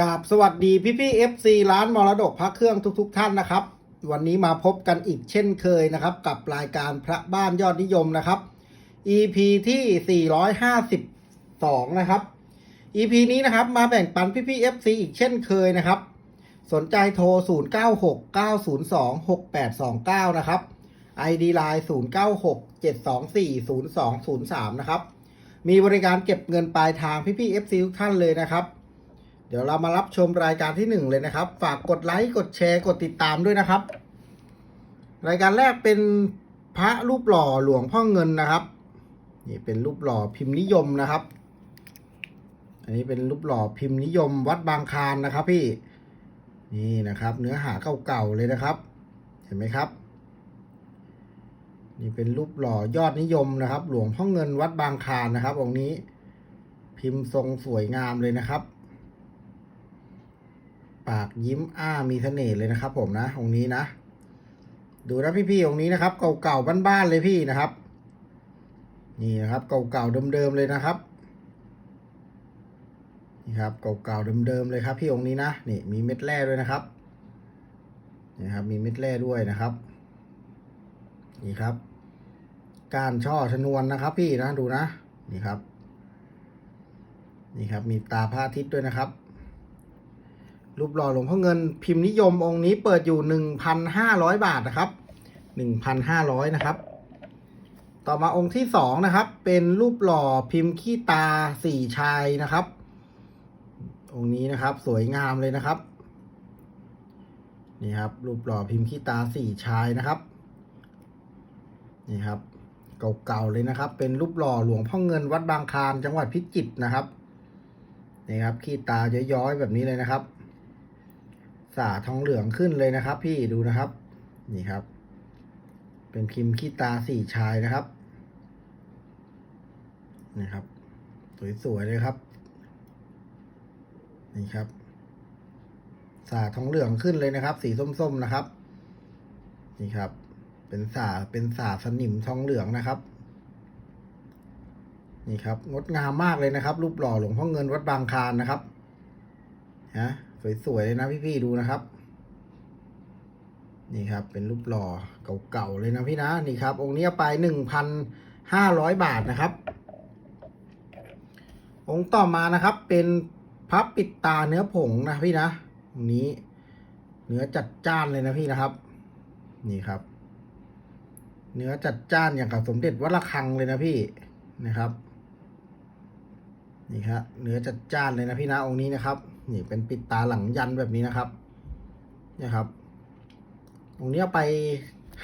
กราบสวัสดีพี่พี่เอฟซีร้านมรดกพระเครื่องทุกๆท่านนะครับ วันนี้มาพบกันอีกเช่นเคยนะครับ กับรายการพระบ้านยอดนิยมนะครับ EP ที่ 452 นะครับ EP นี้นะครับมาแบ่งปันพี่พี่เอฟซีอีกเช่นเคยนะครับ สนใจโทร 0969026829 นะครับ ID Line 0967240203 นะครับ มีบริการเก็บเงินปลายทางพี่พี่ FC ทุกท่านเลยนะครับ เดี๋ยวเรามารับชมรายการที่หนึ่งเลยนะครับ ฝากกดไลค์กดแชร์กดติดตามด้วยนะครับ รายการแรกเป็นพระรูปหล่อหลวงพ่อเงินนะครับ นี่เป็นรูปหล่อพิมพ์นิยมนะครับ อันนี้เป็นรูปหล่อพิมพ์นิยมวัดบางคานนะครับพี่นี่นะครับ เนื้อหาเก่าๆเลยนะครับ เห็นไหมครับ นี่เป็นรูปหล่อยอดนิยมนะครับ หลวงพ่อเงินวัดบางคานนะครับองค์นี้ พิมพ์ทรงสวยงามเลยนะครับ ปากยิ้มอ้ามีเสน่ห์เลยนะครับ ผมนะองค์นี้นะ ดูนะพี่ๆองค์นี้นะครับ เก่าๆบ้านๆเลยพี่นะครับ นี่นะครับ เก่าๆเดิมๆเลยนะครับนี่ครับเก่าๆเดิมๆเลยครับพี่องค์นี้นะนี่มีเม็ดแร่ด้วยนะครับนี่ครับ มีเม็ดแร่ด้วยนะครับ นี่ครับ การช่อชนวนนะครับ พี่นะดูนะนี่ครับ นี่ครับ มีตาพระอาทิตย์ด้วยนะครับ รูปหล่อหลวงพ่อเงินพิมพ์นิยมองค์นี้เปิดอยู่หนึ่งพันห้าร้อยบาทนะครับหนึ่งพันห้าร้อยนะครับ ต่อมาองค์ที่สองนะครับ เป็นรูปหล่อพิมพ์ขี้ตาสี่ชายนะครับ องค์นี้นะครับสวยงามเลยนะครับ นี่ครับ รูปหล่อพิมพ์ขี้ตาสี่ชายนะครับ นี่ครับเก่าๆเลยนะครับ เป็นรูปหล่อหลวงพ่อเงินวัดบางคลานจังหวัดพิจิตรนะครับ นี่ครับขี้ตาย้อยๆแบบนี้เลยนะครับ สาทองเหลืองขึ้นเลยนะครับ พี่ดูนะครับ นี่ครับ เป็นพิมพ์ขี้ตาสี่ชายนะครับนี่ครับ สวยๆเลยครับ นี่ครับ สาทองเหลืองขึ้นเลยนะครับ สีส้มๆนะครับ นี่ครับ เป็นสาเป็นสาสนิมทองเหลืองนะครับ นี่ครับงดงามมากเลยนะครับ รูปหล่อหลวงพ่อเงินวัดบางคลานนะครับฮะ สวยๆเลยนะพี่ๆดูนะครับ นี่ครับ เป็นรูปหล่อเก่าๆเลยนะพี่นะนี่ครับ องค์นี้ไปหนึ่งพันห้าร้อยบาทนะครับ องค์ต่อมานะครับ เป็นพับปิดตาเนื้อผงนะพี่นะตรงนี้เนื้อจัดจ้านเลยนะพี่นะครับ นี่ครับ เนื้อจัดจ้านอย่างกับสมเด็จวัดระฆังเลยนะพี่นะครับ นี่ครับเนื้อจัดจ้านเลยนะพี่นะองค์นี้นะครับ นี่เป็นปิดตาหลังยันแบบนี้นะครับเนี่ยครับองนี้ไป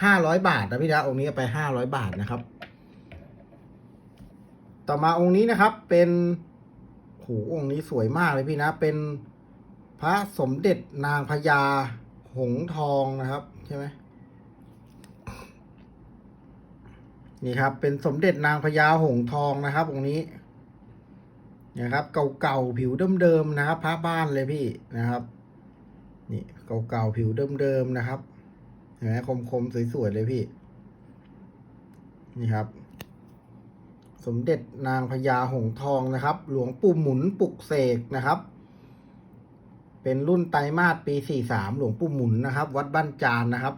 ห้าร้อยบาทนะพี่นะองค์นี้ไปห้าร้อยบาทนะครับ ต่อมาองค์นี้นะครับ เป็นโหองค์นี้สวยมากเลยพี่นะ เป็นพระสมเด็จนางพญาหงทองนะครับ ใช่ไหมนี่ครับ เป็นสมเด็จนางพญาหงทองนะครับองค์นี้ นะครับ เก่าๆผิวเดิมๆนะครับพระบ้านเลยพี่นะครับนี่เก่าๆผิวเดิมๆนะครับเห็นไหมคมๆสวยๆเลยพี่นี่ครับ สมเด็จนางพญาหงทองนะครับ หลวงปู่หมุนปุกเสกนะครับ เป็นรุ่นไตรมาสปีสี่สามหลวงปู่หมุนนะครับ วัดบ้านจานนะครับ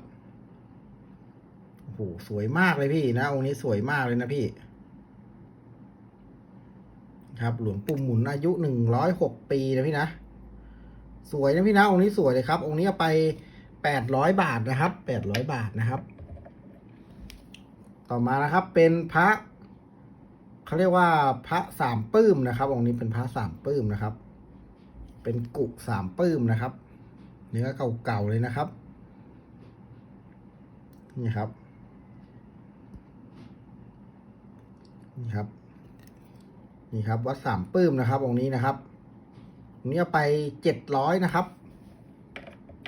โอ้โหสวยมากเลยพี่นะองค์นี้สวยมากเลยนะพี่ ครับหลวงปู่หมุนอายุหนึ่งร้อยหกปีนะพี่นะ สวยนะพี่นะองค์นี้สวยเลยครับ องค์นี้เอาไปแปดร้อยบาทนะครับแปดร้อยบาทนะครับ ต่อมานะครับเป็นพระเขาเรียกว่าพระสามปื้มนะครับ องค์นี้เป็นพระสามปื้มนะครับ เป็นกุสามปื้มนะครับเนื้อเก่าๆเลยนะครับ นี่ครับ นี่ครับ นี่ครับ วัดสามปื้มนะครับองค์นี้นะครับองนี้ไปเจ็ดร้อยนะครับ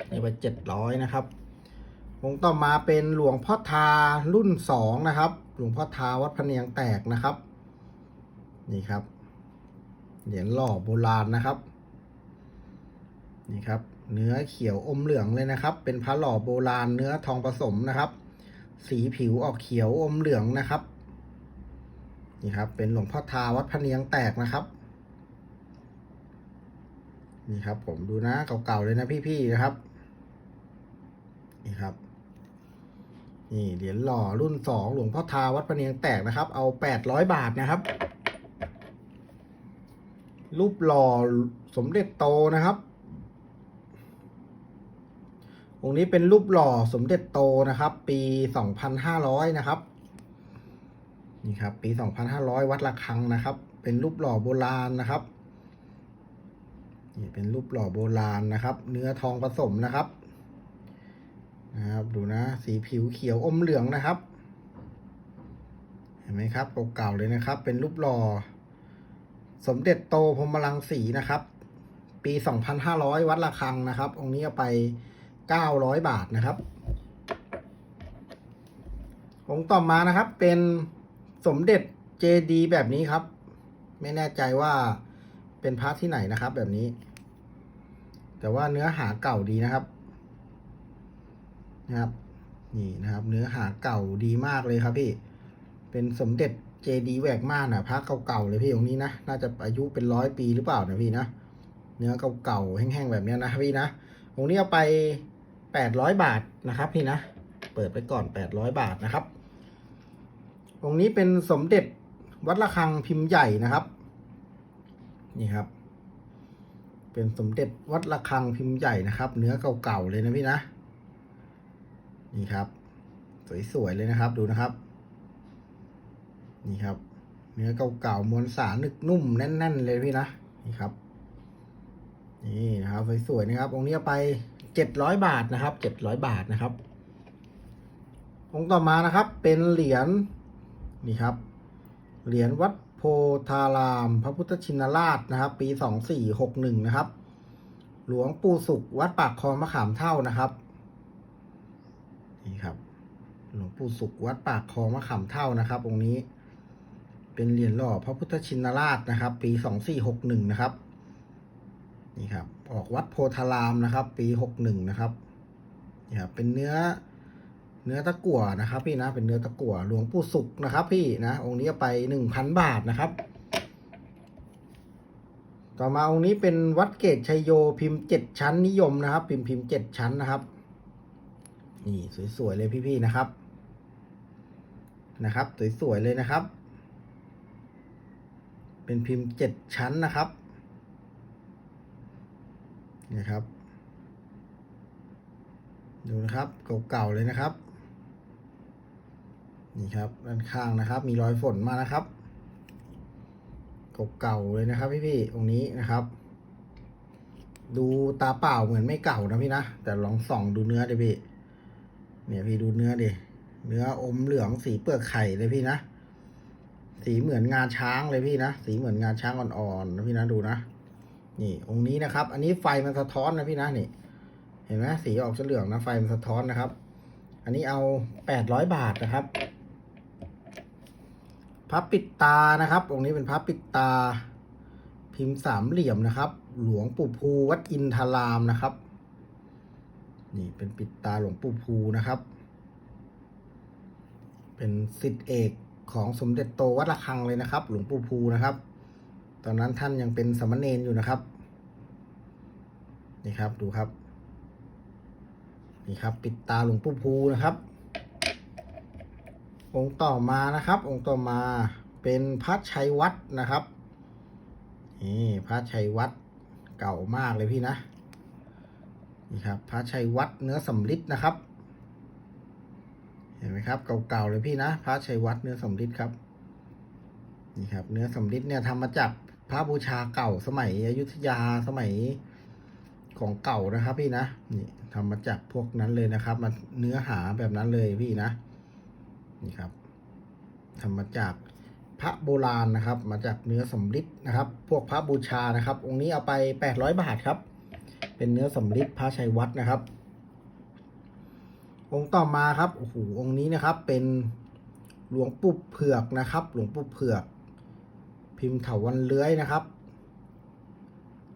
เอาไปเจ็ดร้อยนะครับองค์ต่อมาเป็นหลวงพ่อทารุ่นสองนะครับ หลวงพ่อทาวัดพะเนียงแตกนะครับ นี่ครับเหรียญหล่อโบราณนะครับ นี่ครับ เนื้อเขียวอมเหลืองเลยนะครับ เป็นพระหล่อโบราณเนื้อทองผสมนะครับ สีผิวออกเขียวอมเหลืองนะครับ นี่ครับ เป็นหลวงพ่อทาวัดพะเนียงแตกนะครับ นี่ครับ ผมดูนะเก่าๆเลยนะพี่ๆนะครับ นี่ครับ นี่เหรียญหล่อรุ่นสองหลวงพ่อทาวัดประเนียงแตกนะครับ เอาแปดร้อยบาทนะครับ รูปหล่อสมเด็จโตนะครับองค์นี้เป็นรูปหล่อสมเด็จโตนะครับ ปีสองพันห้าร้อยนะครับ นี่ครับ ปีสองพันห้าร้อยวัดระฆังนะครับ เป็นรูปหล่อโบราณนะครับ นี่เป็นรูปหล่อโบราณนะครับ เนื้อทองผสมนะครับนะครับดูนะ สีผิวเขียวอมเหลืองนะครับ เห็นไหมครับเก่าๆเลยนะครับ เป็นรูปหล่อ สมเด็จโตพรมลังสีนะครับ ปี 2,500 วัดระฆังนะครับ องค์นี้เอาไป 900 บาทนะครับองค์ต่อมานะครับเป็น สมเด็จเจดีแบบนี้ครับ ไม่แน่ใจว่าเป็นพระที่ไหนนะครับ แบบนี้ แต่ว่าเนื้อหาเก่าดีนะครับ นะครับ นี่นะครับ เนื้อหาเก่าดีมากเลยครับพี่ เป็นสมเด็จเจดีแหวกม่านอะพระเก่าๆเลยพี่องค์นี้นะน่าจะอายุเป็นร้อยปีหรือเปล่านะพี่นะเนื้อเก่าๆแห้งๆแบบนี้นะพี่นะองค์นี้เอาไปแปดร้อยบาทนะครับ พี่นะเปิดไปก่อนแปดร้อยบาทนะครับ องค์นี้เป็นสมเด็จวัดระฆังพิมพ์ใหญ่นะครับ นี่ครับ เป็นสมเด็จวัดระฆังพิมพ์ใหญ่นะครับ เนื้อเก่าๆเลยนะพี่นะ นี่ครับ สวยๆเลยนะครับ ดูนะครับ นี่ครับ เนื้อเก่าๆมวลสารนึกนุ่มแน่น ๆ เลยพี่นะ นี่ครับ นี่นะครับสวยๆนะครับ องค์นี้ไปเจ็ดร้อยบาทนะครับเจ็ดร้อยบาทนะครับองค์ต่อมานะครับ เป็นเหรียญ นี่ครับ เหรียญวัดโพธาราม พระพุทธชินราชนะครับ ปีสองสี่หกหนึ่งนะครับ หลวงปู่สุขวัดปากคลองมะขามเท่านะครับ นี่ครับ หลวงปู่สุขวัดปากคลองมะขามเท่านะครับองค์นี้ เป็นเหรียญหล่อพระพุทธชินราชนะครับ ปีสองสี่หกหนึ่งนะครับ นี่ครับ ออกวัดโพธารามนะครับ ปีหกหนึ่งนะครับนี่ครับเป็นเนื้อ เนื้อตะกั่วนะครับ พี่นะเป็นเนื้อตะกั่วหลวงปู่สุขนะครับ พี่นะองค์นี้ไปหนึ่งพันบาทนะครับ ต่อมาองค์นี้เป็นวัดเกตชัยโยพิมพ์เจ็ดชั้นนิยมนะครับ พิมพ์พิมพ์เจ็ดชั้นนะครับ นี่สวยๆเลยพี่ๆนะครับนะครับ สวยๆเลยนะครับ เป็นพิมพ์เจ็ดชั้นนะครับนี่ครับ ดูนะครับ เก่าๆเลยนะครับ นี่ครับด้านข้างนะครับ มีรอยฝนมานะครับเก่าๆเลยนะครับ พี่ๆตรงนี้นะครับ ดูตาเปล่าเหมือนไม่เก่านะพี่นะแต่ลองส่องดูเนื้อดิพี่เนี่ยพี่ดูเนื้อดิเนื้ออมเหลืองสีเปลือกไข่เลยพี่นะสีเหมือนงาช้างเลยพี่นะสีเหมือนงาช้างอ่อนๆนะพี่นะดูนะนี่องค์นี้นะครับ อันนี้ไฟมันสะท้อนนะพี่นะนี่ เห็นไหมสีออกเหลืองนะไฟมันสะท้อนนะครับ อันนี้เอาแปดร้อยบาทนะครับ พับปิดตานะครับ องค์นี้เป็นพับปิดตา พิมพ์สามเหลี่ยมนะครับ หลวงปู่ภูวัดอินทารามนะครับ นี่เป็นปิดตาหลวงปู่ภูนะครับ เป็นสิทธิเอกของสมเด็จโตวัดระฆังเลยนะครับ หลวงปู่ภูนะครับ ตอนนั้นท่านยังเป็นสามเณรอยู่นะครับ นี่ครับดูครับ นี่ครับ ปิดตาหลวงปู่ภูนะครับ องค์ต่อมานะครับ องค์ต่อมาเป็นพระชัยวัดนะครับนี่พระชัยวัดเก่ามากเลยพี่นะนี่ครับ พระชัยวัดเนื้อสำริดนะครับ เห็นไหมครับ เก่าๆเลยพี่นะพระชัยวัดเนื้อสำริดครับนี่ครับ เนื้อสำริดเนี่ยทำมาจากพระบูชาเก่าสมัยอยุธยาสมัยของเก่านะครับ พี่นะนี่ทำมาจากพวกนั้นเลยนะครับ มาเนื้อหาแบบนั้นเลยพี่นะ นี่ครับทำมาจากพระโบราณนะครับ มาจากเนื้อสำริดนะครับ พวกพระบูชานะครับ องค์นี้เอาไปแปดร้อยบาทครับ เป็นเนื้อสำริดพระชัยวัดนะครับ องค์ต่อมาครับโอ้โหองค์นี้นะครับเป็นหลวงปู่เผือกนะครับ หลวงปู่เผือก พิมพ์เถาวันเลื้อยนะครับ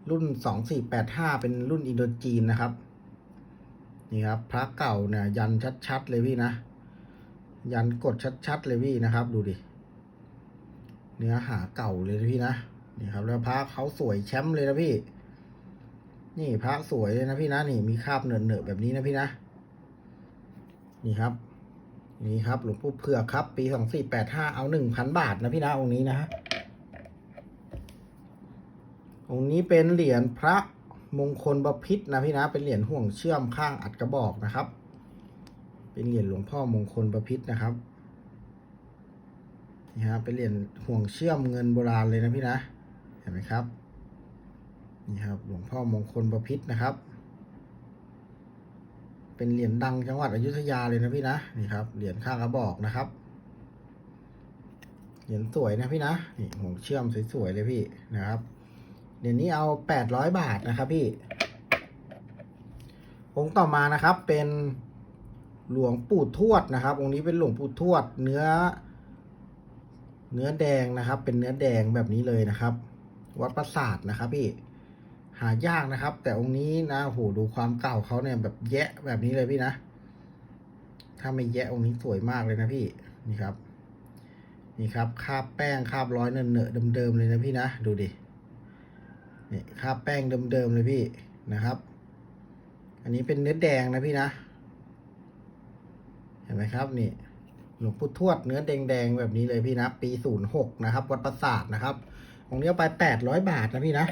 รุ่นสองสี่แปดห้าเป็นรุ่นอินโดจีนนะครับ นี่ครับ พระเก่าเนี่ยยันชัดๆเลยพี่นะ ยันกดชัด ๆ เลยพี่นะครับ ดูดิ เนื้อหาเก่าเลยนะพี่นะนี่ครับ แล้วพระเขาสวยแชมป์เลยนะพี่ นี่พระสวยเลยนะพี่นะนี่มีคราบเหนอะเนอๆแบบนี้นะพี่นะ นี่ครับ นี่ครับหลวงปู่เผือกครับ ปีสองสี่แปดห้าเอาหนึ่งพันบาทนะพี่นะองค์นี้นะฮะองค์นี้เป็นเหรียญพระมงคลบพิตรนะพี่นะเป็นเหรียญห่วงเชื่อมข้างอัดกระบอกนะครับ เป็นเหรียญหลวงพ่อมงคลบพิตรนะครับนี่ฮะเป็นเหรียญห่วงเชื่อมเงินโบราณเลยนะพี่นะเห็นไหมครับนี่ครับหลวงพ่อมงคลบพิตรนะครับ เป็นเหรียญดังจังหวัดอยุธยาเลยนะพี่นะนี่ครับเหรียญข้างกระบอกนะครับเหรียญสวยนะพี่นะนี่ห่วงเชื่อมสวยๆเลยพี่นะครับเหรียญนี้เอาแปดร้อยบาทนะครับพี่องค์ต่อมานะครับเป็น หลวงปู่ทวดนะครับ องค์นี้เป็นหลวงปู่ทวด เนื้อ เนื้อแดงนะครับ เป็นเนื้อแดงแบบนี้เลยนะครับ วัดปราสาทนะครับพี่หายากนะครับ แต่องค์นี้นะโหดูความเก่าเขาเนี่ยแบบแยะแบบนี้เลยพี่นะถ้าไม่แยะองค์นี้สวยมากเลยนะพี่นี่ครับ นี่ครับคาบแป้งคาบร้อยเนอะเนอะเดิมๆเลยนะพี่นะดูดินี่คาบแป้งเดิมๆเลยพี่นะครับ อันนี้เป็นเนื้อแดงนะพี่นะ ห็นไหมครับนี่หลวงปู่ทวดเนื้อแดงๆแบบนี้เลยพี่นะ ปีศูนย์หกนะครับ วัดประสาทนะครับองค์นี้ไปแปดร้อยบาทนะพี่นะ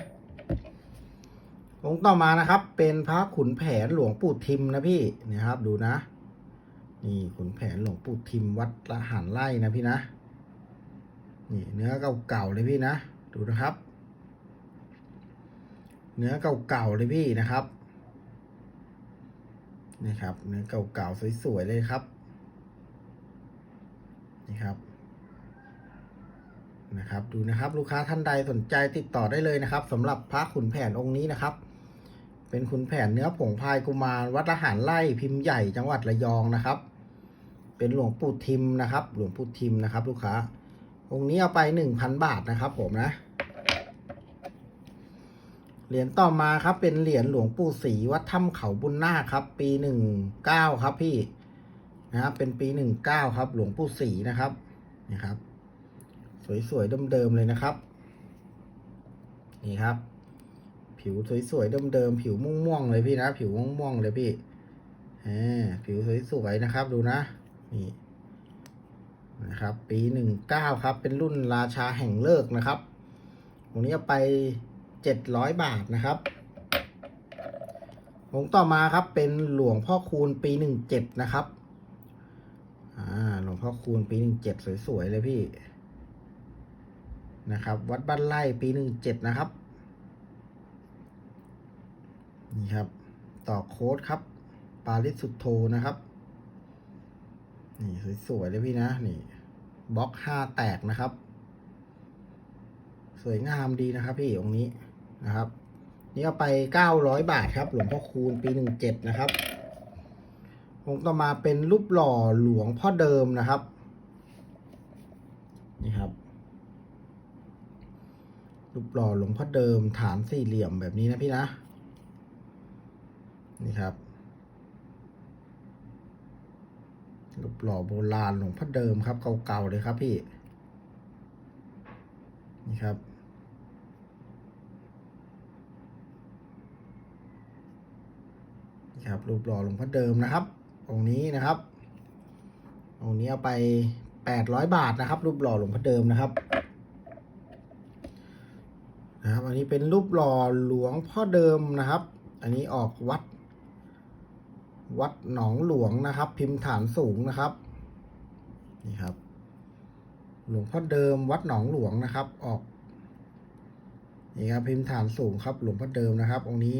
องค์ต่อมานะครับ เป็นพระขุนแผนหลวงปู่ทิมนะพี่นี่ครับ ดูนะ นี่ขุนแผนหลวงปู่ทิมวัดละหันไร่นะพี่นะ นี่ เนื้อเก่าๆเลยพี่นะ ดูนะครับ เนื้อเก่าๆเลยพี่นะครับนี่ครับ เนื้อเก่าๆสวยๆเลยครับ นี่ครับนะครับ ดูนะครับลูกค้าท่านใดสนใจติดต่อได้เลยนะครับสำหรับพระขุนแผนองค์นี้นะครับ เป็นขุนแผนเนื้อผงพายกุมารวัดละหารไร่พิมพ์ใหญ่จังหวัดระยองนะครับ เป็นหลวงปู่ทิมนะครับ หลวงปู่ทิมนะครับ ลูกค้า องค์นี้เอาไปหนึ่งพันบาทนะครับ ผมนะเหรียญต่อมาครับเป็นเหรียญหลวงปู่ศรีวัดถ้ำเขาบุญนาคครับ ปีหนึ่งเก้าครับพี่ นะครับ เป็นปีหนึ่งเก้าครับ หลวงปู่ศรีนะครับนี่ครับ สวยๆเดิมๆเลยนะครับ นี่ครับ ผิวสวยๆเดิมๆผิวม่วงๆเลยพี่นะ ผิวม่วงๆเลยพี่แหมผิวสวยๆนะครับ ดูนะนี่นะครับ ปีหนึ่งเก้าครับ เป็นรุ่นราชาแห่งเลิกนะครับองนี้ไปเจ็ดร้อยบาทนะครับองต่อมาครับเป็นหลวงพ่อคูณปีหนึ่งเจ็ดนะครับ อ่าหลวงพ่อคูณปีหนึ่งเจ็ดสวยๆเลยพี่ นะครับ วัดบ้านไร่ปีหนึ่งเจ็ดนะครับ นี่ครับ ต่อโค้ดครับ ปาริสุทโธนะครับ นี่สวยๆเลยพี่นะ นี่บล็อกห้าแตกนะครับ สวยงามดีนะครับ พี่องค์นี้นะครับ นี่เอาไปเก้าร้อยบาทครับ หลวงพ่อคูณปีหนึ่งเจ็ดนะครับ องค์ต่อมาเป็นรูปหล่อหลวงพ่อเดิมนะครับ นี่ครับ รูปหล่อหลวงพ่อเดิม ฐานสี่เหลี่ยมแบบนี้นะพี่นะ นี่ครับ รูปหล่อโบราณหลวงพ่อเดิมครับ เก่าๆเลยครับพี่ นี่ครับนี่ครับรูปหล่อหลวงพ่อเดิมนะครับ องค์นี้นะครับองค์นี้เอาไปแปดร้อยบาทนะครับ รูปหล่อหลวงพ่อเดิมนะครับนะครับ อันนี้เป็นรูปหล่อหลวงพ่อเดิมนะครับ อันนี้ออกวัด วัดหนองหลวงนะครับ พิมพ์ฐานสูงนะครับนี่ครับ หลวงพ่อเดิมวัดหนองหลวงนะครับ ออกนี่ครับพิมพ์ฐานสูงครับ หลวงพ่อเดิมนะครับองค์นี้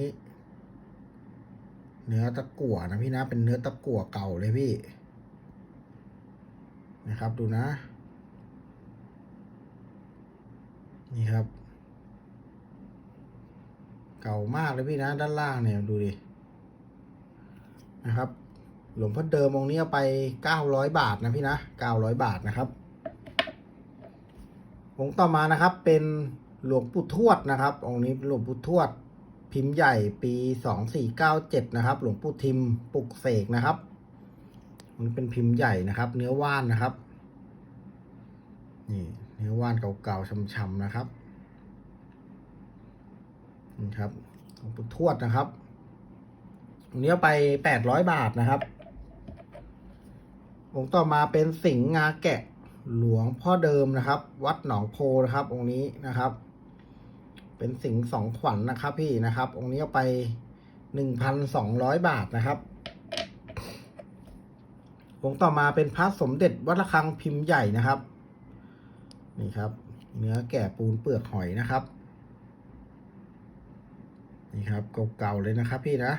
เนื้อตะกั่วนะพี่นะ เป็นเนื้อตะกั่วเก่าเลยพี่ นะครับดูนะ นี่ครับ เก่ามากเลยพี่นะ ด้านล่างเนี่ยดูดิ นะครับ หลวงพ่อเดิมองค์นี้เอาไปเก้าร้อยบาทนะพี่นะเก้าร้อยบาทนะครับองค์ต่อมานะครับเป็นหลวงปู่ทวดนะครับองค์นี้หลวงปู่ทวด พิมใหญ่ปีสองสี่เก้าเจ็ดนะครับ หลวงปู่ทิมปลุกเสกนะครับ มันเป็นพิมพ์ใหญ่นะครับ เนื้อว่านนะครับ นี่เนื้อว่านเก่าๆช้ำๆนะครับนี่ครับหลวงปู่ทวดนะครับองนี้ไปแปดร้อยบาทนะครับองค์ต่อมาเป็นสิงห์งาแกะหลวงพ่อเดิมนะครับ วัดหนองโพนะครับองค์นี้นะครับ เป็นสิงสองขวัญนนะครับ พี่นะครับ องค์นี้เอาไปหนึ่งพันสองร้อยบาทนะครับองค์ต่อมาเป็นพระสมเด็จวัดระฆังพิมพ์ใหญ่นะครับ นี่ครับ เนื้อแก่ปูนเปลือกหอยนะครับ นี่ครับเก่าๆเลยนะครับ พี่นะ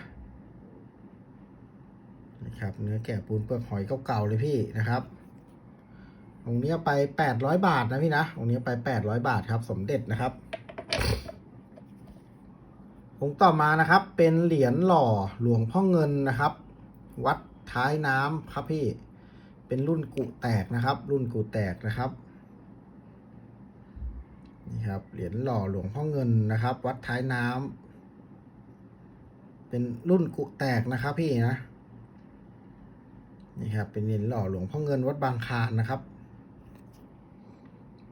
นี่ครับ เนื้อแก่ปูนเปลือกหอยเก่าๆเลยพี่นะครับองค์นี้ไปแปดร้อยบาทนะพี่นะองค์นี้ไปแปดร้อยบาทครับ สมเด็จนะครับ องค์ต่อมานะครับ เป็นเหรียญหล่อหลวงพ่อเงินนะครับ วัดท้ายน้ำครับพี่ เป็นรุ่นกุแตกนะครับ รุ่นกุแตกนะครับนี่ครับเหรียญหล่อหลวงพ่อเงินนะครับ วัดท้ายน้ำเป็นรุ่นกุแตกนะครับพี่นะนี่ครับเป็นเหรียญหล่อหลวงพ่อเงินวัดบางคานนะครับ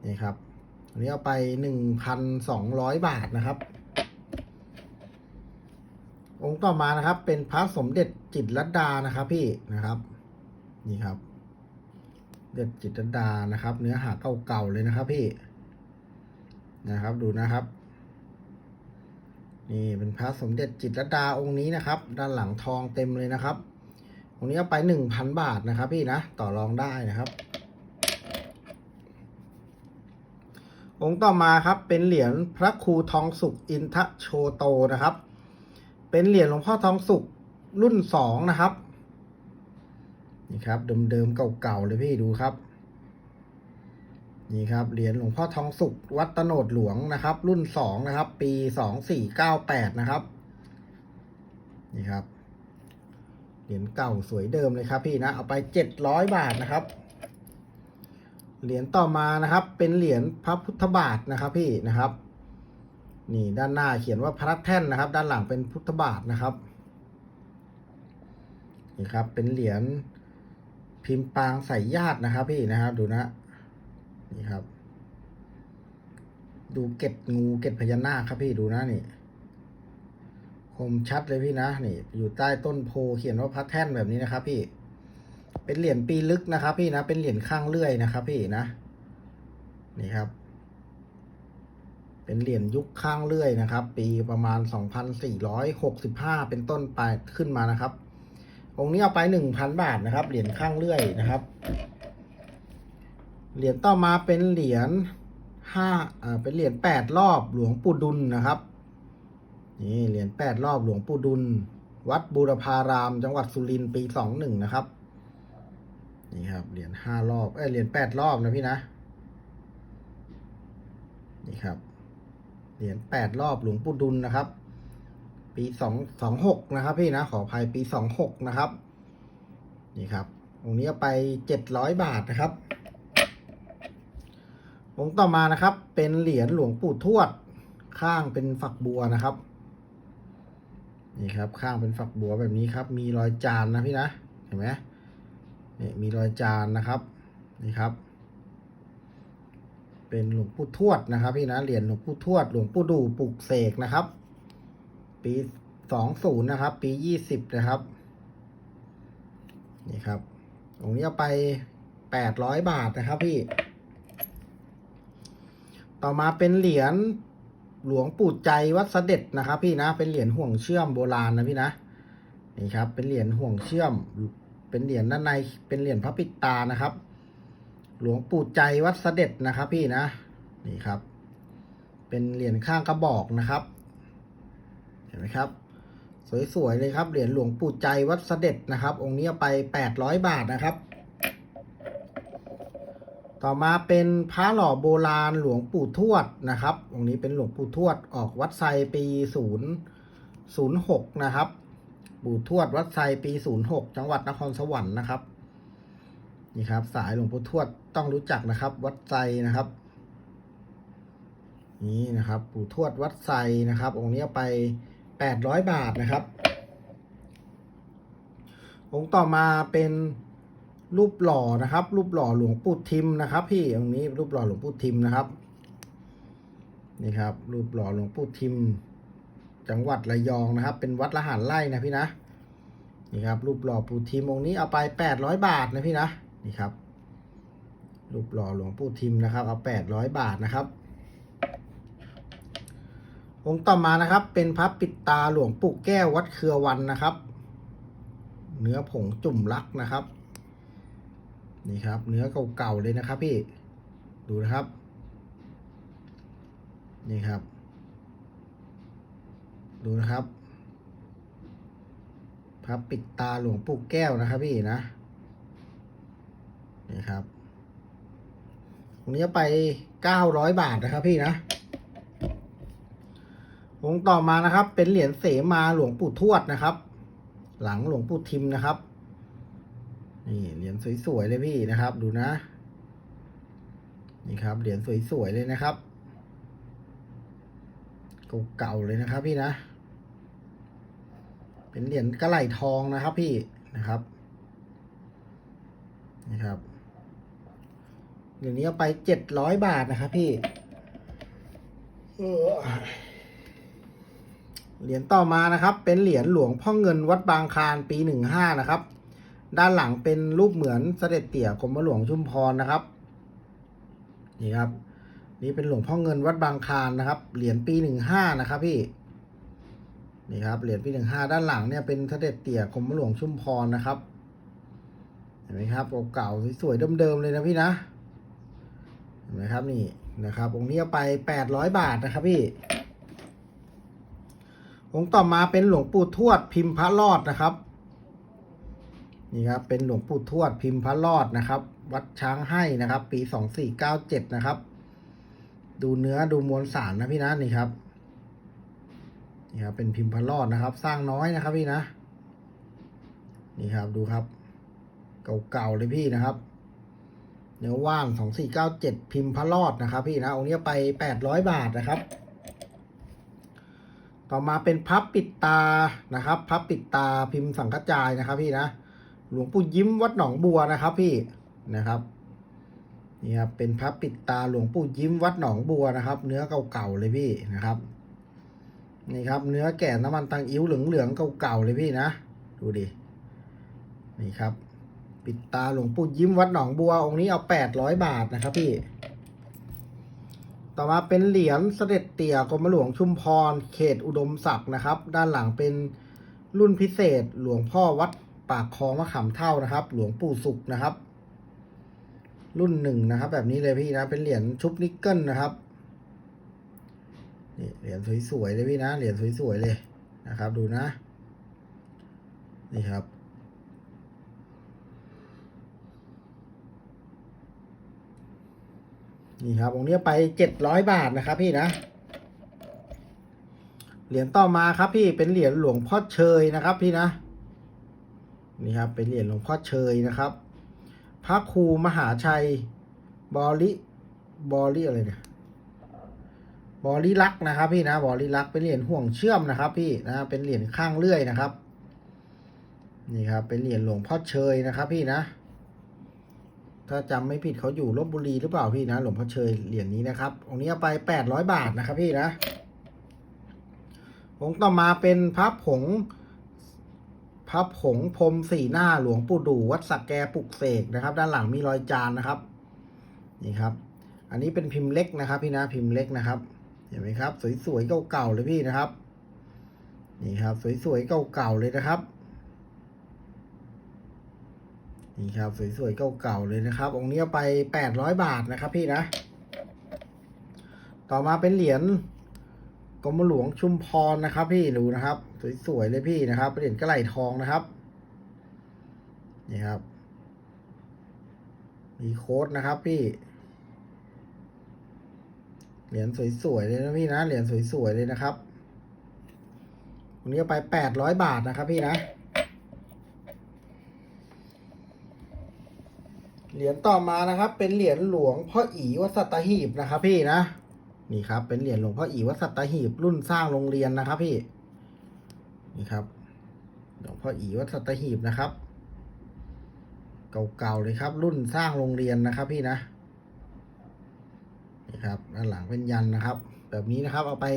นี่ครับอันนี้เอาไปหนึ่งพันสองร้อยบาทนะครับ องค์ต่อมานะครับ เป็นพระสมเด็จจิตรดานะครับ พี่นะครับ นี่ครับ เด็ดจิตรดานะครับ เนื้อหาเก่าๆเลยนะครับ พี่นะครับ ดูนะครับ นี่เป็นพระสมเด็จจิตรดาองค์นี้นะครับ ด้านหลังทองเต็มเลยนะครับองค์นี้เอาไปหนึ่งพันบาทนะครับ พี่นะต่อรองได้นะครับองค์ต่อมาครับเป็นเหรียญพระครูทองสุขอินทโชโตนะครับ เป็นเหรียญหลวงพ่อทองสุขรุ่นสองนะครับ นี่ครับเดิมๆเก่าๆเลยพี่ดูครับ นี่ครับเหรียญหลวงพ่อทองสุขวัดตโนดหลวงนะครับ รุ่นสองนะครับ ปีสองสี่เก้าแปดนะครับ นี่ครับเหรียญเก่าสวยเดิมเลยครับพี่นะเอาไปเจ็ดร้อยบาทนะครับเหรียญต่อมานะครับ เป็นเหรียญพระพุทธบาทนะครับพี่นะครับ นี่ด้านหน้าเขียนว่าพระแท่นนะครับ ด้านหลังเป็นพุทธบาทนะครับนี่ครับเป็นเหรียญพิมพ์ปางใส่ญาตินะครับ พี่นะครับดูนะนี่ครับ ดูเก็ดงูเก็ดพญานาคครับพี่ดูนะนี่คมชัดเลยพี่นะนี่ อยู่ใต้ต้นโพเขียนว่าพระแท่นแบบนี้นะครับ พี่ เป็นเหรียญปีลึกนะครับ พี่นะเป็นเหรียญข้างเลื่อยนะครับ พี่นะนี่ครับ เป็นเหรียญยุคข้างเลื่อยนะครับ ปีประมาณ 2,465 เป็นต้นไปขึ้นมานะครับ องค์นี้เอาไป 1,000 บาทนะครับ เหรียญข้างเลื่อยนะครับ เหรียญต่อมาเป็นเหรียญห้าอ่าเป็นเหรียญแปดรอบหลวงปู่ดุลนะครับนี่เหรียญแปดรอบหลวงปู่ดุล วัดบูรพาราม จังหวัดสุรินทร์ปีสองหนึ่งนะครับนี่ครับเหรียญห้ารอบเอ้ยเหรียญแปดรอบนะพี่นะนี่ครับ เหรียญแปดรอบหลวงปู่ดุลนะครับ ปีสองสองหกนะครับ พี่นะขออภัยปีสองหกนะครับนี่ครับองค์นี้ไปเจ็ดร้อยบาทนะครับองค์ต่อมานะครับ เป็นเหรียญหลวงปู่ทวด ข้างเป็นฝักบัวนะครับนี่ครับ ข้างเป็นฝักบัวแบบนี้ครับ มีรอยจานนะพี่นะเห็นไหมนี่มีรอยจานนะครับนี่ครับ เป็นหลวงปู่ทวดนะครับ พี่นะเหรียญหลวงปู่ทวด หลวงปู่ดูปลุกเสกนะครับ ปีสองศูนย์นะครับ ปียี่สิบนะครับ นี่ครับองค์นี้เอาไปแปดร้อยบาทนะครับพี่ ต่อมาเป็นเหรียญหลวงปู่ใจวัดเสด็จนะครับ พี่นะ เป็นเหรียญห่วงเชื่อมโบราณนะพี่นะ นี่ครับ เป็นเหรียญห่วงเชื่อม เป็นเหรียญด้านใน เป็นเหรียญพระปิดตานะครับ หลวงปู่ใจวัดเสด็จนะครับพี่นะ นี่ครับ เป็นเหรียญข้างกระบอกนะครับ เห็นไหมครับ สวยๆเลยครับ เหรียญหลวงปู่ใจวัดเสด็จนะครับ องค์นี้ไปแปดร้อยบาทนะครับ ต่อมาเป็นพระหล่อโบราณหลวงปู่ทวดนะครับ องค์นี้เป็นหลวงปู่ทวดออกวัดไซปีศูนย์ศูนย์หกนะครับปู่ทวดวัดไซปีศูนย์หกจังหวัดนครสวรรค์นะครับ นี่ครับ สายหลวงปู่ทวดต้องรู้จักนะครับ วัดไซนะครับ นี่นะครับ ปู่ทวดวัดไซนะครับ องค์นี้เอาไปแปดร้อยบาทนะครับ องค์ต่อมาเป็นรูปหล่อนะครับ รูปหล่อหลวงปู่ทิมนะครับ พี่องค์นี้รูปหล่อหลวงปู่ทิมนะครับนี่ครับ รูปหล่อหลวงปู่ทิม จังหวัดระยองนะครับ เป็นวัดละหารไร่นะพี่นะนี่ครับ รูปหล่อปู่ทิมองค์นี้เอาไปแปดร้อยบาทนะพี่นะ นี่ครับ รูปหล่อหลวงปู่ทิมนะครับ เอาแปดร้อยบาทนะครับ องค์ต่อมานะครับ เป็นพระปิดตาหลวงปู่แก้ววัดเครือวันนะครับ เนื้อผงจุ่มลักนะครับ นี่ครับ เนื้อเก่าๆเลยนะครับ พี่ ดูนะครับ นี่ครับ ดูนะครับพระปิดตาหลวงปู่แก้วนะครับพี่นะ นี่ครับตรงนี้ไปเก้าร้อยบาทนะครับพี่นะองค์ต่อมานะครับ เป็นเหรียญเสมาหลวงปู่ทวดนะครับ หลังหลวงปู่ทิมนะครับนี่เหรียญสวยๆเลยพี่นะครับ ดูนะ นี่ครับเหรียญสวยๆเลยนะครับเก่าๆเลยนะครับ พี่นะ เป็นเหรียญกระไหลทองนะครับ พี่นะครับนี่ครับ เหรียญนี้เอาไปเจ็ดร้อยบาทนะครับพี่เหรียญต่อมานะครับ เป็นเหรียญหลวงพ่อเงินวัดบางคานปีหนึ่งห้านะครับ ด้านหลังเป็นรูปเหมือนเสด็จเตี่ยกรมหลวงชุมพรนะครับ นี่ครับ นี่เป็นหลวงพ่อเงินวัดบางคานนะครับ เหรียญปีหนึ่งห้านะครับพี่นี่ครับเหรียญปีหนึ่งห้าด้านหลังเนี่ยเป็นเสด็จเตี่ยกรมหลวงชุมพรนะครับเห็นไหมครับเก่าๆสวยๆเดิมๆเลยนะพี่นะ นไหมครับนี่นะครับองค์นี้เอาไปแปดร้อยบาทนะครับพี่ องค์ต่อมาเป็นหลวงปู่ทวดพิมพ์พระรอดนะครับ นี่ครับเป็นหลวงปู่ทวดพิมพ์พระรอดนะครับ วัดช้างให้นะครับ ปีสองสี่เก้าเจ็ดนะครับ ดูเนื้อดูมวลสารนะพี่นะนี่ครับนี่ครับเป็นพิมพ์พระรอดนะครับ สร้างน้อยนะครับพี่นะ นี่ครับดูครับ เก่าๆเลยพี่นะครับ เนื้อว่างสองสี่เก้าเจ็ดพิมพ์พระรอดนะครับ พี่นะองค์นี้ไปแปดร้อยบาทนะครับ ต่อมาเป็นพับปิดตานะครับพับปิดตาพิมพ์สังกจายนะครับ พี่นะหลวงปู่ยิ้มวัดหนองบัวนะครับ พี่นะครับนี่ครับเป็นพับปิดตาหลวงปู่ยิ้มวัดหนองบัวนะครับ เนื้อเก่าๆเลยพี่นะครับนี่ครับ เนื้อแก่น้ำมันตังอิ้วเหลืองๆเก่าๆเลยพี่นะ ดูดินี่ครับ ปิดตาหลวงปู่ยิ้มวัดหนองบัวองค์นี้เอาแปดร้อยบาทนะครับพี่ ต่อมาเป็นเหรียญเสด็จเตี่ยกรมหลวงชุมพร เขตอุดมศักดิ์นะครับ ด้านหลังเป็นรุ่นพิเศษหลวงพ่อวัดปากคลองมะขามเท่านะครับ หลวงปู่สุขนะครับ รุ่นหนึ่งนะครับ แบบนี้เลยพี่นะ เป็นเหรียญชุบนิกเกิลนะครับนี่เหรียญสวยๆเลยพี่นะ เหรียญสวยๆเลยนะครับ ดูนะ นี่ครับ นี่ครับองค์นี้ไปเจ็ดร้อยบาทนะครับพี่นะ เหรียญต่อมาครับพี่เป็นเหรียญหลวงพ่อเชยนะครับพี่นะ นี่ครับเป็นเหรียญหลวงพ่อเชยนะครับ พระครูมหาชัย บริบริอะไรเนี่ยบริลักษ์นะครับ พี่นะบริลักษ์เป็นเหรียญห่วงเชื่อมนะครับ พี่นะเป็นเหรียญข้างเลื่อยนะครับ นี่ครับเป็นเหรียญหลวงพ่อเชยนะครับ พี่นะ ถ้าจำไม่ผิดเขาอยู่ลบบุรีหรือเปล่าพี่นะ หลวงพ่อเชยเหรียญนี้นะครับ องค์นี้เอาไปแปดร้อยบาทนะครับพี่นะองค์ต่อมาเป็นพระผงพระผงพรมสีหน้าหลวงปู่ดูวัดสักแกปลุกเสกนะครับ ด้านหลังมีรอยจานนะครับ นี่ครับ อันนี้เป็นพิมพ์เล็กนะครับ พี่นะพิมพ์เล็กนะครับ เห็นไหมครับ สวยๆเก่าๆเลยพี่นะครับ นี่ครับ สวยๆเก่าๆเลยนะครับ นี่ครับสวยๆเก่าๆเลยนะครับ องค์นี้เอาไปแปดร้อยบาทนะครับพี่นะ ต่อมาเป็นเหรียญกรมหลวงชุมพรนะครับ พี่ดูนะครับ สวยๆเลยพี่นะครับเหรียญกระไหลทองนะครับ นี่ครับ มีโค้ดนะครับพี่เหรียญสวยๆเลยนะพี่นะเหรียญสวยๆเลยนะครับองค์นี้เอาไปแปดร้อยบาทนะครับพี่นะ เหรียญต่อมานะครับ เป็นเหรียญหลวงพ่ออีวัดสัตหีบนะครับ พี่นะนี่ครับ เป็นเหรียญหลวงพ่ออีวัดสัตหีบรุ่นสร้างโรงเรียนนะครับ พี่นี่ครับหลวงพ่ออีวัดสัตหีบนะครับ เก่าๆเลยครับ รุ่นสร้างโรงเรียนนะครับ พี่นะนี่ครับด้านหลังเป็นยันนะครับ แบบนี้นะครับ เอาไป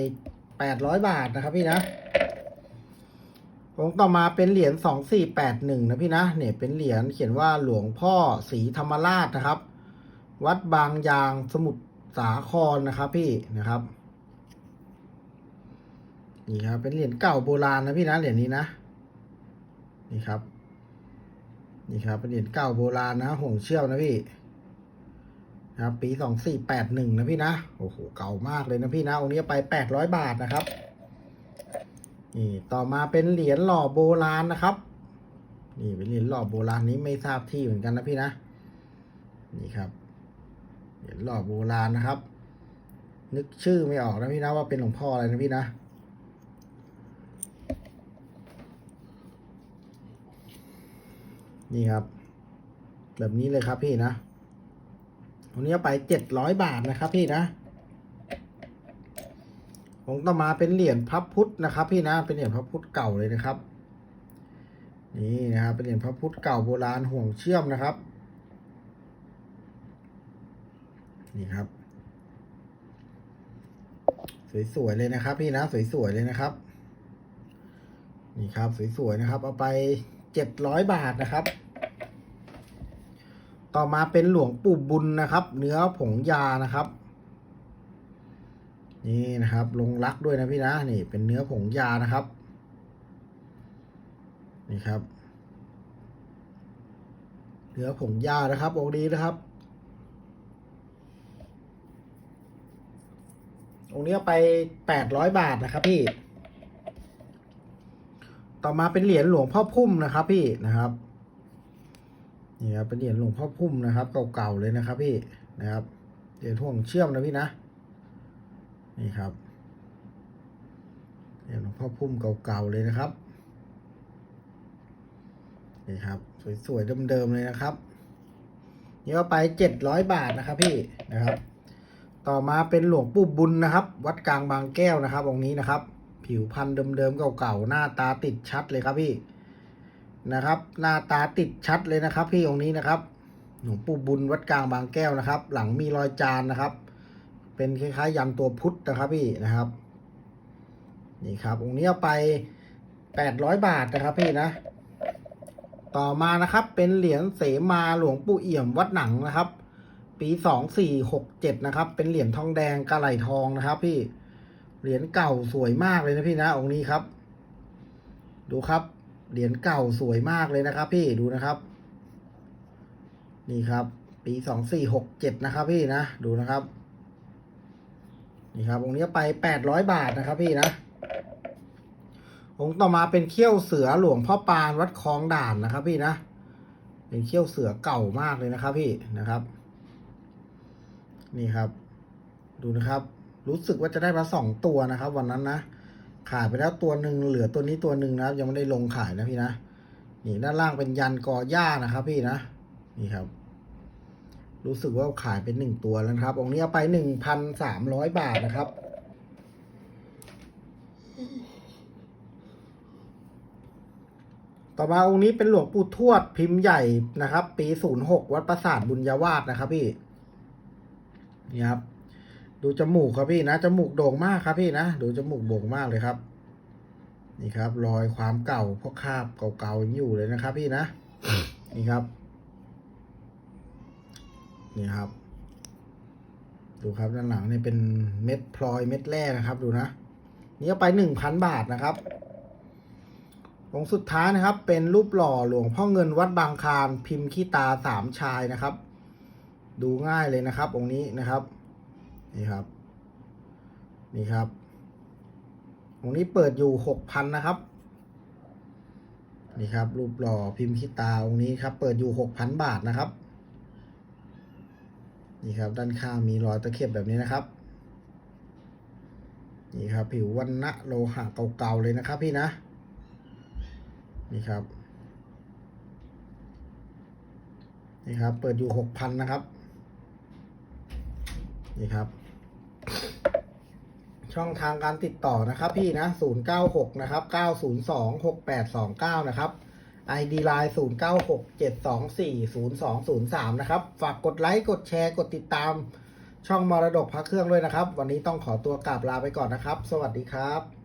แปดร้อยบาทนะครับ พี่นะ องค์ต่อมาเป็นเหรียญสองสี่แปดหนึ่งนะพี่นะเนี่ยเป็นเหรียญเขียนว่าหลวงพ่อศรีธรรมราชนะครับ วัดบางยางสมุทรสาครนะครับพี่นะครับนี่ครับเป็นเหรียญเก่าโบราณนะพี่นะเหรียญนี้นะนี่ครับ นี่ครับเป็นเหรียญเก่าโบราณนะห่วงเชี่ยวนะพี่นะครับปีสองสี่แปดหนึ่งนะพี่นะโอ้โหเก่ามากเลยนะพี่นะองค์นี้ไปแปดร้อยบาทนะครับ นี่ต่อมาเป็นเหรียญหล่อโบราณนะครับ นี่เป็นเหรียญหล่อโบราณนี้ไม่ทราบที่เหมือนกันนะพี่นะ นี่ครับ เหรียญหล่อโบราณนะครับ นึกชื่อไม่ออกนะพี่นะว่าเป็นหลวงพ่ออะไรนะพี่นะนี่ครับ แบบนี้เลยครับพี่นะวันนี้เอาไปเจ็ดร้อยบาทนะครับพี่นะ องต่อมาเป็นเหรียญพระพุทธนะครับ พี่นะเป็นเหรียญพระพุทธเก่าเลยนะครับ นี่นะครับเป็นเหรียญพระพุทธเก่าโบราณห่วงเชื่อมนะครับ นี่ครับ สวยๆเลยนะครับ พี่นะสวยๆเลยนะครับ นี่ครับสวยๆนะครับ เอาไปเจ็ดร้อยบาทนะครับต่อมาเป็นหลวงปู่บุญนะครับ เนื้อผงยานะครับ นี่นะครับ ลงรักด้วยนะพี่นะนี่เป็นเนื้อผงยานะครับ นี่ครับ เนื้อผงยานะครับองค์นี้นะครับองค์นี้ไปแปดร้อยบาทนะครับพี่ ต่อมาเป็นเหรียญหลวงพ่อพุ่มนะครับ พี่นะครับนี่ครับเป็นเหรียญหลวงพ่อพุ่มนะครับ เก่าๆเลยนะครับ พี่นะครับเหรียญห่วงเชื่อมนะพี่นะ นี่ครับเหรียญหลวงพ่อพุ่มเก่าๆเลยนะครับ นี่ครับ สวยๆเดิมๆเลยนะครับ นี่ก็ไปเจ็ดร้อยบาทนะครับพี่นะครับ ต่อมาเป็นหลวงปู่บุญนะครับ วัดกลางบางแก้วนะครับองค์นี้นะครับ ผิวพันธุ์เดิมๆเก่าๆหน้าตาติดชัดเลยครับพี่นะครับ หน้าตาติดชัดเลยนะครับ พี่องค์นี้นะครับหลวงปู่บุญวัดกลางบางแก้วนะครับ หลังมีรอยจานนะครับ เป็นคล้ายๆยันตัวพุทธนะครับพี่นะครับ นี่ครับองค์นี้เอาไปแปดร้อยบาทนะครับพี่นะ ต่อมานะครับ เป็นเหรียญเสมาหลวงปู่เอี่ยมวัดหนังนะครับ ปีสองสี่หกเจ็ดนะครับ เป็นเหรียญทองแดงกระไหลทองนะครับ พี่เหรียญเก่าสวยมากเลยนะพี่นะองค์นี้ครับ ดูครับเหรียญเก่าสวยมากเลยนะครับ พี่ดูนะครับ นี่ครับ ปีสองสี่หกเจ็ดนะครับ พี่นะดูนะครับ นี่ครับองค์นี้ไปแปดร้อยบาทนะครับพี่นะองค์ต่อมาเป็นเขี้ยวเสือหลวงพ่อปานวัดคลองด่านนะครับ พี่นะเป็นเขี้ยวเสือเก่ามากเลยนะครับ พี่นะครับ นี่ครับ ดูนะครับ รู้สึกว่าจะได้มาสองตัวนะครับ วันนั้นนะขายไปแล้วตัวหนึ่งเหลือตัวนี้ตัวหนึ่งนะครับ ยังไม่ได้ลงขายนะพี่นะนี่ด้านล่างเป็นยันกอหญ้านะครับ พี่นะนี่ครับ รู้สึกว่าขายเป็นหนึ่งตัวแล้วครับ องค์นี้เอาไปหนึ่งพันสามร้อยบาทนะครับ ต่อมาองค์นี้เป็นหลวงปู่ทวดพิมพ์ใหญ่นะครับ ปีศูนย์หกวัดปราสาทบุญญาวาสนะครับพี่ นี่ครับ ดูจมูกครับพี่นะ จมูกโด่งมากครับพี่นะ ดูจมูกโด่งมากเลยครับ นี่ครับ รอยความเก่าพราะคราบเก่าๆยังอยู่เลยนะครับพี่นะ นี่ครับ นี่ครับ ดูครับด้านหลังนี่เป็นเม็ดพลอยเม็ดแร่นะครับ ดูนะนี่เอาไปหนึ่งพันบาทนะครับองค์สุดท้ายนะครับ เป็นรูปหล่อหลวงพ่อเงินวัดบางคารพิมพ์ขี้ตาสามชายนะครับ ดูง่ายเลยนะครับ องค์นี้นะครับนี่ครับ นี่ครับ องค์นี้เปิดอยู่หกพันนะครับนี่ครับ รูปหล่อพิมพ์ขี้ตาองค์นี้ครับ เปิดอยู่หกพันบาทนะครับ นี่ครับด้านข้างมีรอยตะเข็บแบบนี้นะครับ นี่ครับผิววันณะโลหะเก่าๆเลยนะครับพี่นะ นี่ครับ นี่ครับเปิดอยู่หกพันนะครับ นี่ครับ ช่องทางการติดต่อนะครับพี่นะศูนย์เก้าหกนะครับเก้าศูนย์สองหกแปดสองเก้านะครับ ID Line ศูนย์เก้าหกเจ็ดสองสี่ศูนย์สองศูนย์สามนะครับ ฝากกดไลค์ กดแชร์ กดติดตาม ช่องมรดกพระเครื่องด้วยนะครับ วันนี้ต้องขอตัวกลับลาไปก่อนนะครับ สวัสดีครับ